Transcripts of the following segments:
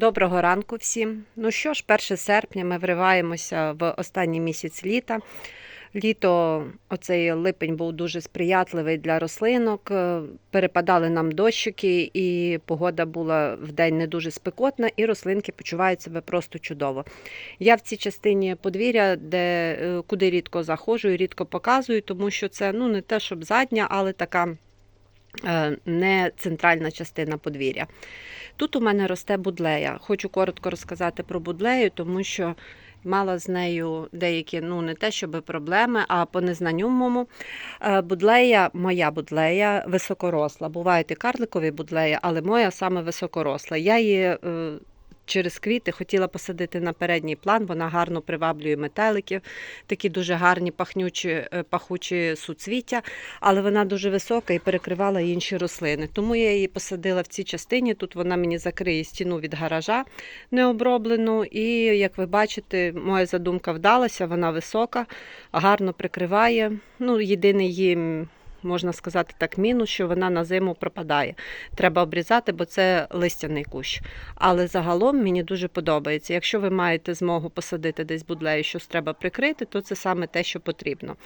Доброго ранку всім. Ну що ж, 1 серпня ми вриваємося в останній місяць літа. Літо, оцей липень був дуже сприятливий для рослинок. е, Перепадали нам дощики, і погода була в день не дуже спекотна, і рослинки почувають себе просто чудово. Я в цій частині подвір'я, де е, куди рідко заходжу і рідко показую, тому що це ну не те, щоб задня, але така не центральна частина подвір'я. Тут у мене росте будлея. Хочу коротко розказати про будлею, тому що мала з нею деякі, ну не те, щоб проблеми, а по незнанню моєму. Е, Будлея, моя будлея високоросла. Бувають і карликові будлеї, але моя саме високоросла. Я її е, через квіти хотіла посадити на передній план. Вона гарно приваблює метеликів, такі дуже гарні пахнючі, е, пахучі суцвіття, але вона дуже висока і перекривала інші рослини. Тому я її посадила в цій частині. Тут вона мені закриє стіну від гаража необроблену. І як ви бачите, моя задумка вдалася, вона висока, гарно прикриває. Ну, єдиний її. Можна сказати так, мінус, що вона на зиму пропадає. Треба обрізати, бо це листяний кущ. Але загалом мені дуже подобається. Якщо ви маєте змогу посадити десь будлею, щось треба прикрити, то це саме те, що потрібно.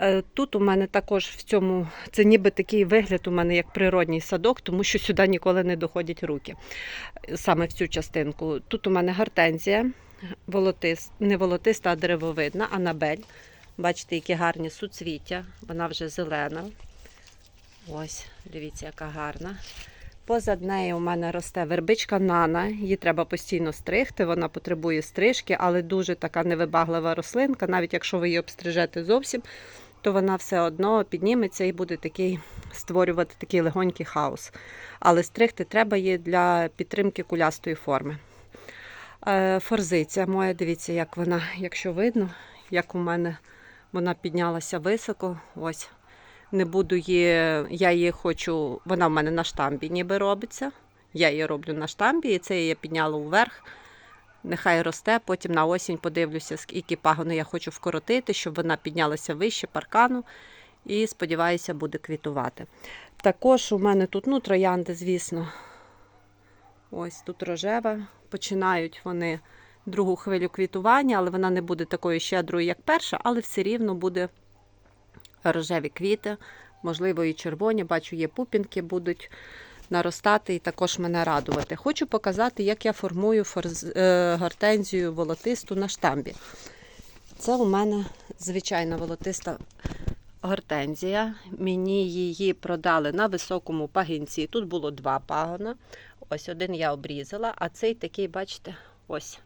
Е, Тут у мене також в цьому це ніби такий вигляд у мене як природній садок, тому що сюди ніколи не доходять руки. Саме в цю частинку. Тут у мене гортензія, волотис, не волотиста, а деревовидна, анабель. Бачите, які гарні суцвіття, вона вже зелена. Ось, дивіться, яка гарна. Позад нею у мене росте вербичка нана. Її треба постійно стригти. Вона потребує стрижки, але дуже така невибаглива рослинка. Навіть якщо ви її обстрижете зовсім, то вона все одно підніметься і буде такий створювати такий легонький хаос. Але стригти треба її для підтримки кулястої форми. Е, Форзиця моя, дивіться, як вона, якщо видно, як у мене вона піднялася високо. Ось не буду її, я її хочу, вона в мене на штамбі ніби робиться. Я її роблю на штамбі, і це я підняла вверх. Нехай росте, потім на осінь подивлюся, скільки пагони я хочу вкоротити, щоб вона піднялася вище паркану і, сподіваюся, буде квітувати. Також у мене тут ну, троянди, звісно. Ось тут рожева. Починають вони другу хвилю квітування, але вона не буде такою щедрою, як перша, але все рівно буде рожеві квіти, можливо, і червоні. Бачу, є пупінки будуть наростати і також мене радувати. Хочу показати, як я формую е, гортензію волотисту на штамбі. Це у мене звичайна волотиста гортензія. Мені її продали на високому пагінці. Тут було два пагона. Ось один я обрізала, а цей такий, бачите, ось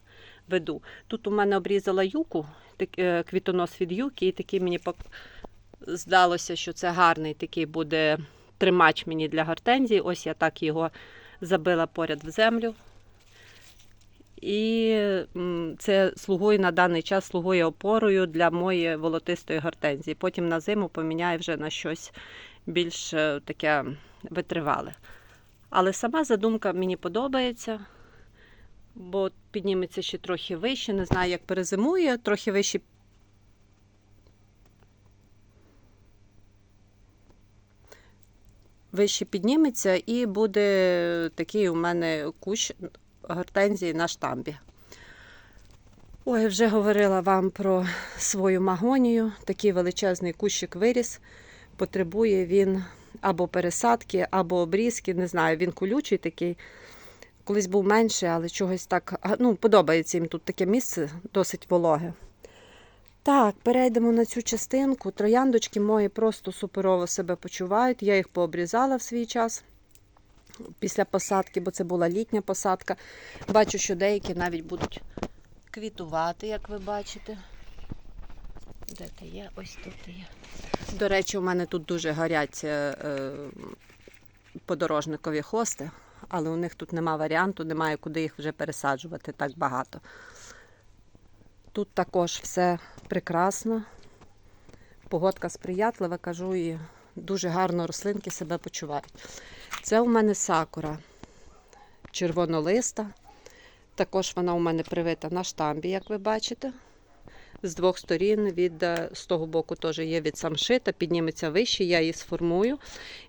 веду. Тут у мене обрізала юку, е, квітонос від юки, і такий мені здалося, що це гарний такий буде тримач мені для гортензії. Ось я так його забила поряд в землю. І це слугує на даний час слугує опорою для моєї волотистої гортензії. Потім на зиму поміняю вже на щось більш е, таке витривале. Але сама задумка мені подобається, бо підніметься ще трохи вище. Не знаю, як перезимує, трохи вище вище підніметься і буде такий у мене кущ гортензії на штамбі. Ой, вже говорила вам про свою магонію. Такий величезний кущик виріс. Потребує він або пересадки, або обрізки. Не знаю, він колючий такий. Колись був менший, але чогось так. Ну, подобається їм тут таке місце, досить вологе. Так, перейдемо на цю частинку. Трояндочки мої просто суперово себе почувають. Я їх пообрізала в свій час після посадки, бо це була літня посадка. Бачу, що деякі навіть будуть квітувати, як ви бачите. Де ти є? Ось тут є. До речі, у мене тут дуже горять е, е, подорожникові хости, але у них тут нема варіанту, немає куди їх вже пересаджувати так багато. Тут також все прекрасно. Погодка сприятлива, кажу, і дуже гарно рослинки себе почувають. Це у мене сакура червонолиста. Також вона у мене привита на штамбі, як ви бачите. З двох сторін. Від е, з того боку теж є від самшита, підніметься вище, я її сформую.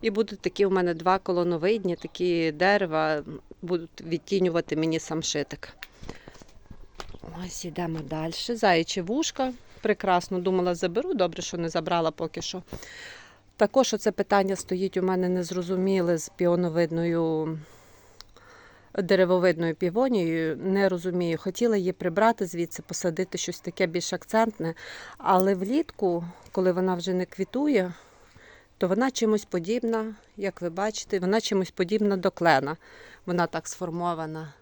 І будуть такі у мене два колоновидні, такі дерева будуть відтінювати мені самшитик. Ось йдемо далі. Заячі вушка. Прекрасно думала, заберу. Добре, що не забрала поки що. Також оце питання стоїть у мене незрозуміле з піоновидною деревовидною півонією. Не розумію. Хотіла її прибрати звідси, посадити щось таке більш акцентне. Але влітку, коли вона вже не квітує, то вона чимось подібна, як ви бачите, вона чимось подібна до клена. Вона так сформована,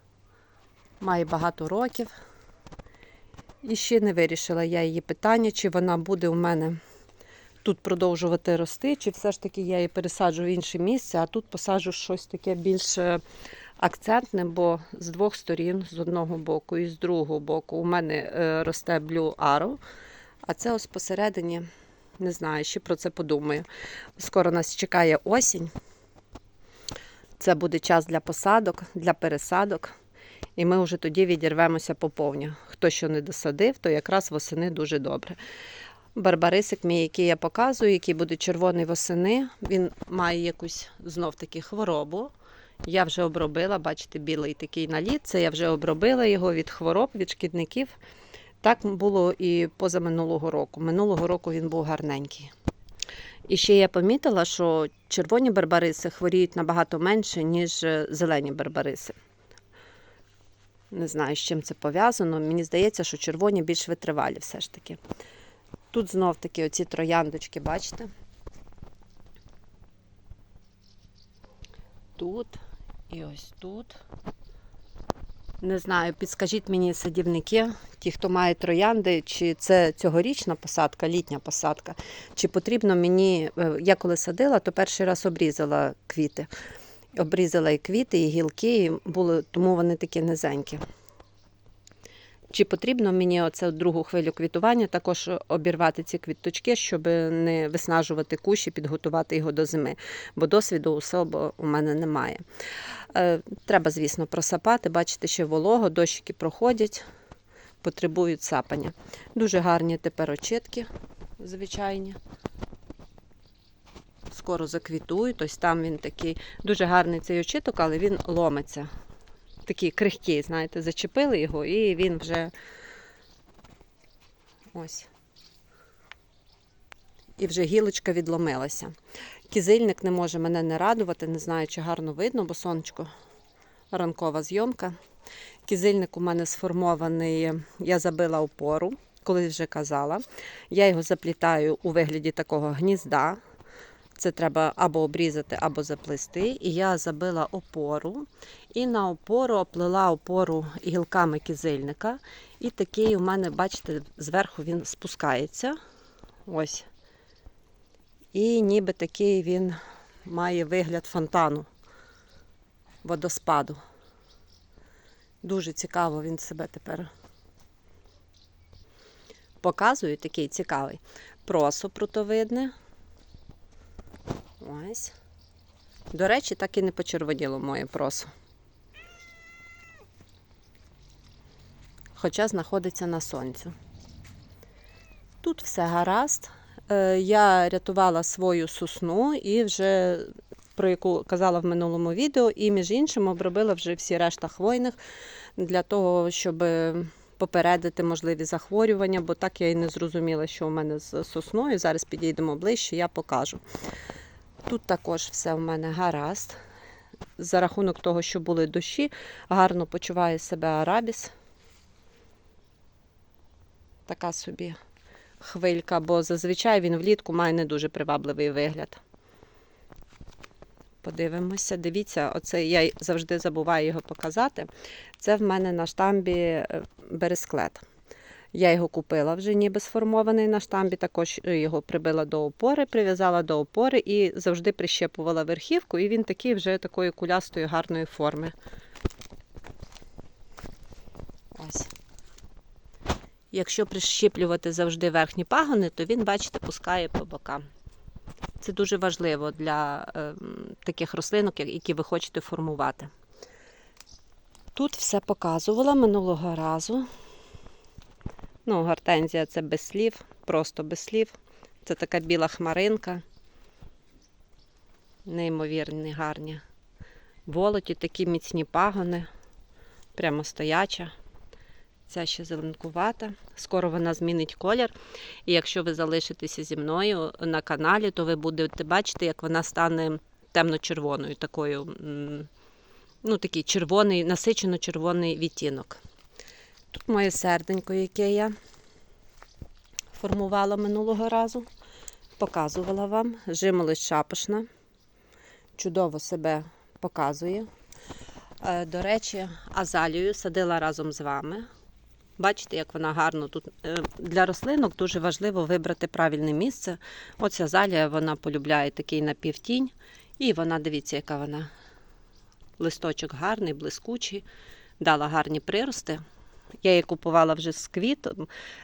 має багато років. І ще не вирішила я її питання, чи вона буде у мене тут продовжувати рости, чи все ж таки я її пересаджу в інше місце, а тут посаджу щось таке більш акцентне, бо з двох сторін, з одного боку і з другого боку, у мене е, росте Blue Arrow, а це ось посередині, не знаю, ще про це подумаю. Скоро нас чекає осінь. Це буде час для посадок, для пересадок. І ми вже тоді відірвемося по повні. Хто що не досадив, то якраз восени дуже добре. Барбарисик мій, який я показую, який буде червоний восени, він має якусь знов таки хворобу. Я вже обробила, бачите, білий такий наліт. Це я вже обробила його від хвороб, від шкідників. Так було і позаминулого року. Минулого року він був гарненький. І ще я помітила, що червоні барбариси хворіють набагато менше, ніж е, зелені барбариси. Не знаю, з чим це пов'язано. Мені здається, що червоні більш витривалі все ж таки. Тут знов таки оці трояндочки, бачите? Тут і ось тут. Не знаю, підскажіть мені садівники, ті, хто має троянди, чи це цьогорічна посадка, літня посадка, чи потрібно мені, е, я коли садила, то перший раз обрізала квіти. Обрізала і квіти, і гілки, і були, тому вони такі низенькі. Чи потрібно мені оце другу хвилю квітування також обірвати ці квіточки, щоб не виснажувати кущі, підготувати його до зими, бо досвіду особо у мене немає. Е, Треба, звісно, просапати, бачите, ще волого, дощики проходять, потребують сапання. Дуже гарні тепер очітки, звичайні. Скоро заквітують, ось там він такий дуже гарний цей очіток, але він ломиться такий крихкий, знаєте, зачепили його і він вже ось. І вже гілочка відломилася. Кізильник не може мене не радувати, не знаю, чи гарно видно, бо сонечко ранкова зйомка. Кізильник у мене сформований, я забила опору, колись вже казала. Я його заплітаю у вигляді такого гнізда. Це треба або обрізати, або заплести. І я забила опору. І на опору оплела опору гілками кизильника. І такий у мене, бачите, зверху він спускається. Ось. І ніби такий він має вигляд фонтану, водоспаду. Дуже цікаво він себе тепер показує, такий цікавий. Просо прутовидне. Ось. До речі, так і не почервоніло моє просо. Хоча знаходиться на сонцю. Тут все гаразд. Е, Я рятувала свою сосну і вже, про яку казала в минулому відео, і між іншим обробила вже всі решта хвойних для того, щоб попередити можливі захворювання, бо так я і не зрозуміла, що у мене з сосною. Зараз підійдемо ближче, я покажу. Тут також все в мене гаразд. За рахунок того, що були дощі, гарно почуває себе арабіс. Така собі хвилька, бо зазвичай він влітку має не дуже привабливий вигляд. Подивимося, дивіться, оце я завжди забуваю його показати. Це в мене на штамбі е, бересклет. Я його купила вже ніби сформований на штамбі, також його прибила до опори, прив'язала до опори і завжди прищепувала верхівку, і він такий вже такої кулястої гарної форми. Ось. Якщо прищіплювати завжди верхні пагони, то він, бачите, пускає по бокам. Це дуже важливо для е, таких рослинок, які ви хочете формувати. Тут все показувала минулого разу. Ну, гортензія це без слів, просто без слів. Це така біла хмаринка. Неймовірні, гарні. Волоті такі міцні пагони, прямо стояча. Ця ще зеленкувата. Скоро вона змінить колір. І якщо ви залишитеся зі мною на каналі, то ви будете бачити, як вона стане темно-червоною, такою, ну, такий червоний, насичено-червоний відтінок. Тут моє серденько, яке я формувала минулого разу, показувала вам. Жимолость шапошна. Чудово себе показує. Е, До речі, азалію садила разом з вами. Бачите, як вона гарно тут. Е, Для рослинок дуже важливо вибрати правильне місце. Оця азалія, вона полюбляє такий напівтінь. І вона, дивіться, яка вона. Листочок гарний, блискучий, дала гарні прирости. Я її купувала вже з, квіт,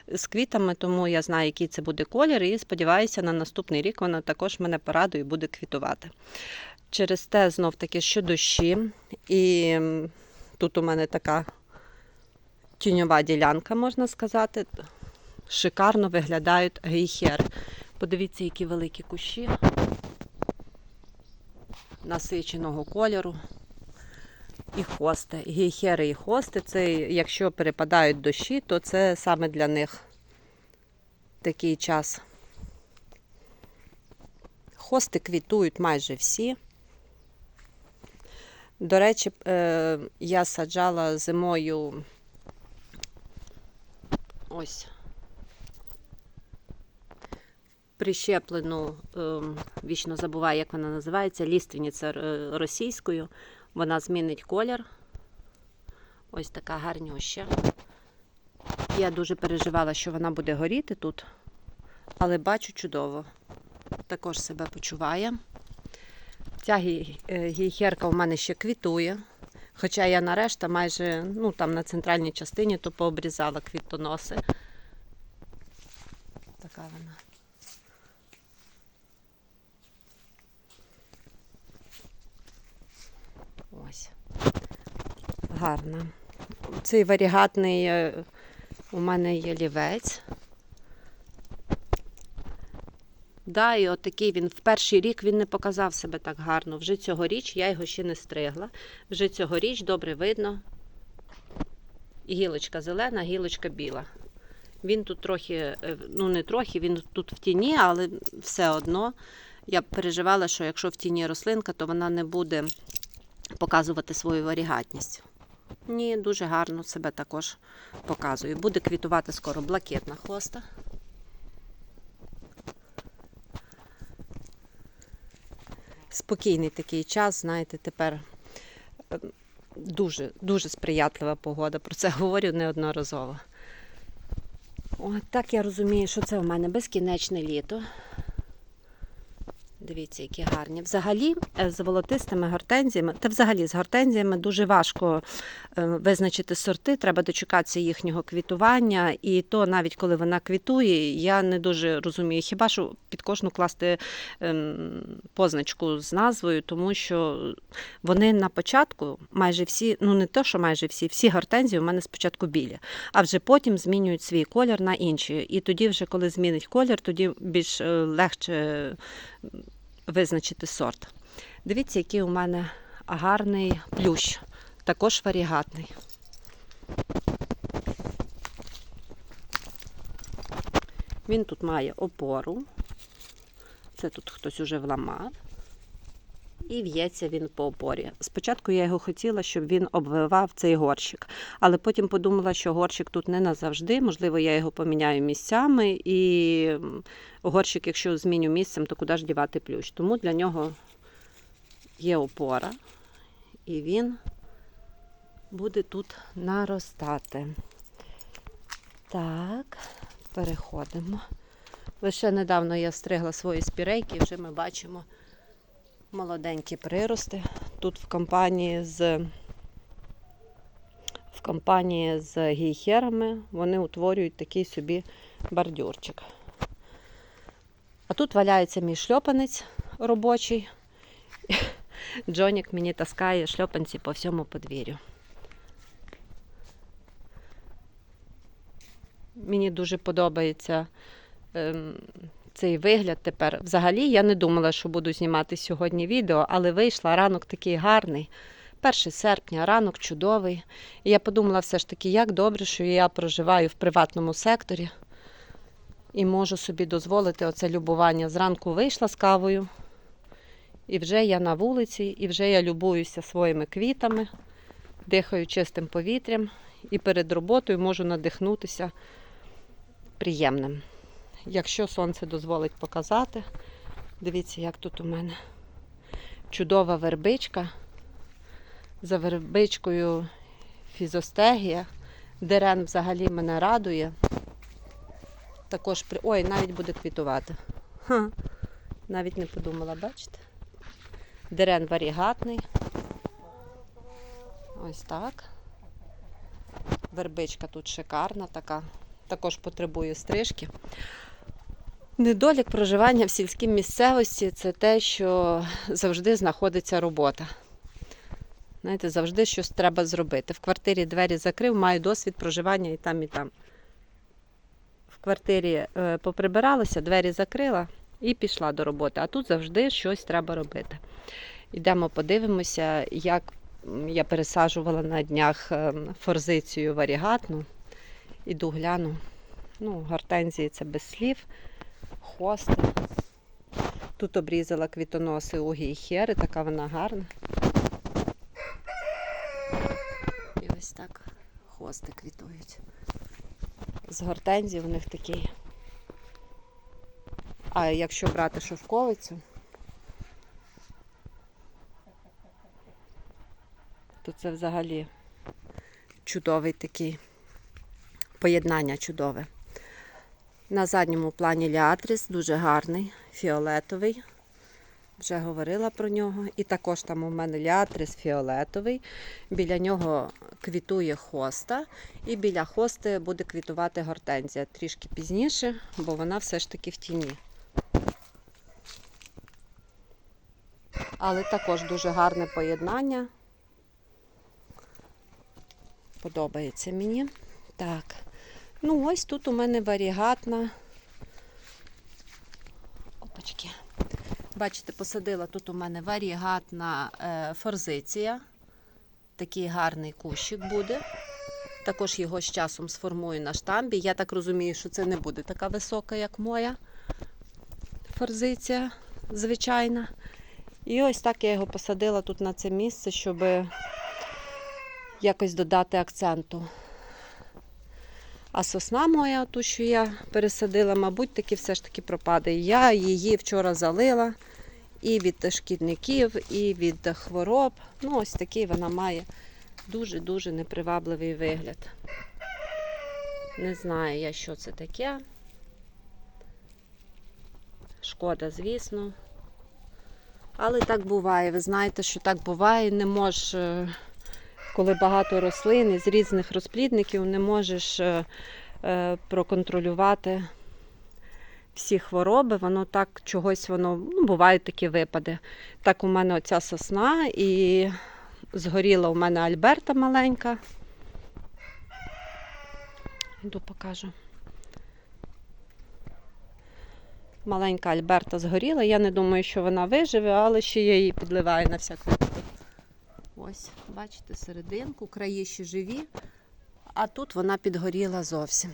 з квітами, тому я знаю, який це буде колір, і сподіваюся, на наступний рік вона також мене порадує і буде квітувати. Через те знов таки, що дощі, і тут у мене така тіньова ділянка, можна сказати. Шикарно виглядають гейхери. Подивіться, які великі кущі насиченого кольору. І хости. Гейхери і хости, це якщо перепадають дощі, то це саме для них такий час. Хости квітують майже всі. До речі, е, я саджала зимою ось прищеплену, ем, вічно забуваю, як вона називається, ліственниця е, російською. Вона змінить колір. Ось така гарнюща. Я дуже переживала, що вона буде горіти тут, але бачу чудово. Також себе почуває. Ця гі- е, у мене ще квітує. Хоча я нарешті майже ну, там на центральній частині то пообрізала квітоноси. Така вона. Ось. Гарна. Цей варігатний е, у мене є лівець. Да, і от такий він в перший рік він не показав себе так гарно. Вже цьогоріч я його ще не стригла. Вже цьогоріч добре видно. Гілочка зелена, гілочка біла. Він тут трохи, е, ну не трохи, він тут в тіні, але все одно я переживала, що якщо в тіні рослинка, то вона не буде показувати свою варігатність. Ні, дуже гарно себе також показує. Буде квітувати скоро блакитна хоста. Спокійний такий час, знаєте, тепер е, дуже, дуже сприятлива погода. Про це говорю неодноразово. От так я розумію, що це у мене безкінечне літо. Дивіться, які гарні. Взагалі, е, з волотистими гортензіями, та взагалі з гортензіями дуже важко е, визначити сорти, треба дочекатися їхнього квітування. І то навіть коли вона квітує, я не дуже розумію, хіба що під кожну класти ем, позначку з назвою, тому що вони на початку майже всі, ну не то, що майже всі, всі гортензії у мене спочатку білі, а вже потім змінюють свій колір на інші. І тоді, вже коли змінить колір, тоді більш е, легше визначити сорт. Дивіться, який у мене гарний плющ, також варігатний. Він тут має опору. Це тут хтось уже вламав. І в'ється він по опорі. Спочатку я його хотіла, щоб він обвивав цей горщик, але потім подумала, що горщик тут не назавжди. Можливо, я його поміняю місцями, і горщик, якщо зміню місцем, то куди ж дівати плющ. Тому для нього є опора, і він буде тут наростати. Так, переходимо. Лише недавно я стригла свої спірейки, і вже ми бачимо молоденькі прирости. Тут в компанії з в компанії з гейхерами вони утворюють такий собі бордюрчик. А тут валяється мій шльопанець робочий. Джонік мені таскає шльопанці по всьому подвір'ю. Мені дуже подобається ем, цей вигляд тепер. Взагалі я не думала, що буду знімати сьогодні відео, але вийшла ранок такий гарний. 1 серпня, ранок чудовий. І я подумала все ж таки, як добре, що я проживаю в приватному секторі і можу собі дозволити оце любування. Зранку вийшла з кавою, і вже я на вулиці, і вже я любуюся своїми квітами, дихаю чистим повітрям і перед роботою можу надихнутися приємним. Якщо сонце дозволить показати, дивіться, як тут у мене чудова вербичка. За вербичкою фізостегія. Дерен взагалі мене радує. Також при... Ой, навіть буде квітувати. Ха. Навіть не подумала, бачите? Дерен варігатний. Ось так. Вербичка тут шикарна така. Також потребує стрижки. Недолік проживання в сільській місцевості це те, що завжди знаходиться робота. Знаєте, завжди щось треба зробити. В квартирі двері закрив, маю досвід проживання і там, і там. В квартирі е, поприбиралася, двері закрила і пішла до роботи. А тут завжди щось треба робити. Йдемо подивимося, як я пересаджувала на днях е, форзицію варігатну. Іду гляну. Ну, гортензії це без слів, хости. Тут обрізала квітоноси угі і хери, така вона гарна. І ось так хости квітують. З гортензії в них такий. А якщо брати шовковицю, то це взагалі чудовий такий поєднання чудове. На задньому плані ліатріс дуже гарний, фіолетовий. Вже говорила про нього. І також там у мене ліатрис фіолетовий. Біля нього квітує хоста, і біля хости буде квітувати гортензія трішки пізніше, бо вона все ж таки в тіні. Але також дуже гарне поєднання. Подобається мені. Так. Ну, ось тут у мене варігатна. Опачки. Бачите, посадила тут у мене варігатна е, форзиція. Такий гарний кущик буде. Також його з часом сформую на штамбі. Я так розумію, що це не буде така висока, як моя форзиція звичайна. І ось так я його посадила тут на це місце, щоб якось додати акценту. А сосна моя, ту, що я пересадила, мабуть, таки все ж таки пропаде. Я її вчора залила і від шкідників, і від хвороб. Ну, ось такий вона має дуже-дуже непривабливий вигляд. Не знаю я, що це таке. Шкода, звісно. Але так буває. Ви знаєте, що так буває. Не можеш, е, коли багато рослин із різних розплідників, не можеш е, е, проконтролювати всі хвороби. Воно так чогось воно, ну, бувають такі випади. Так у мене оця сосна і згоріла у мене Альберта маленька. Йду покажу. Маленька Альберта згоріла. Я не думаю, що вона виживе, але ще я її підливаю на всяк випадок. Ось, бачите, серединку, краї ще живі, а тут вона підгоріла зовсім.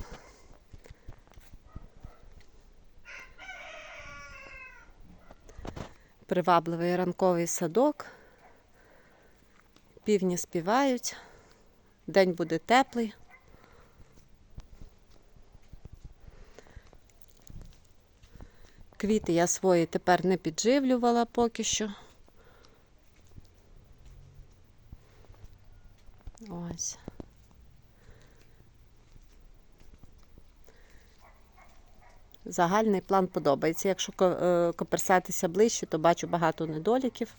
Привабливий ранковий садок. Півні співають. День буде теплий. Квіти я свої тепер не підживлювала поки що. Ось. Загальний план подобається. Якщо е, коперсатися ближче, то бачу багато недоліків.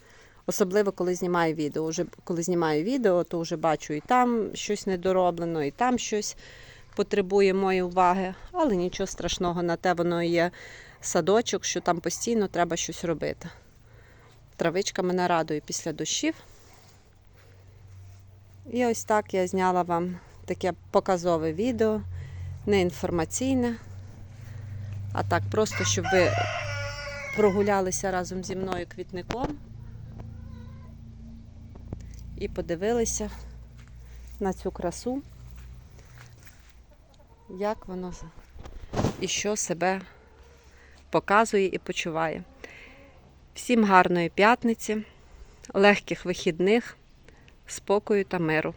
Особливо, коли знімаю відео. Уже коли знімаю відео, то вже бачу і там щось недороблено, і там щось потребує моєї уваги. Але нічого страшного, на те воно є садочок, що там постійно треба щось робити. Травичка мене радує після дощів. І ось так я зняла вам таке показове відео не інформаційне, а так просто, щоб ви прогулялися разом зі мною квітником і подивилися на цю красу, як воно і що себе показує і почуває. Всім гарної п'ятниці, легких вихідних, спокою та миру.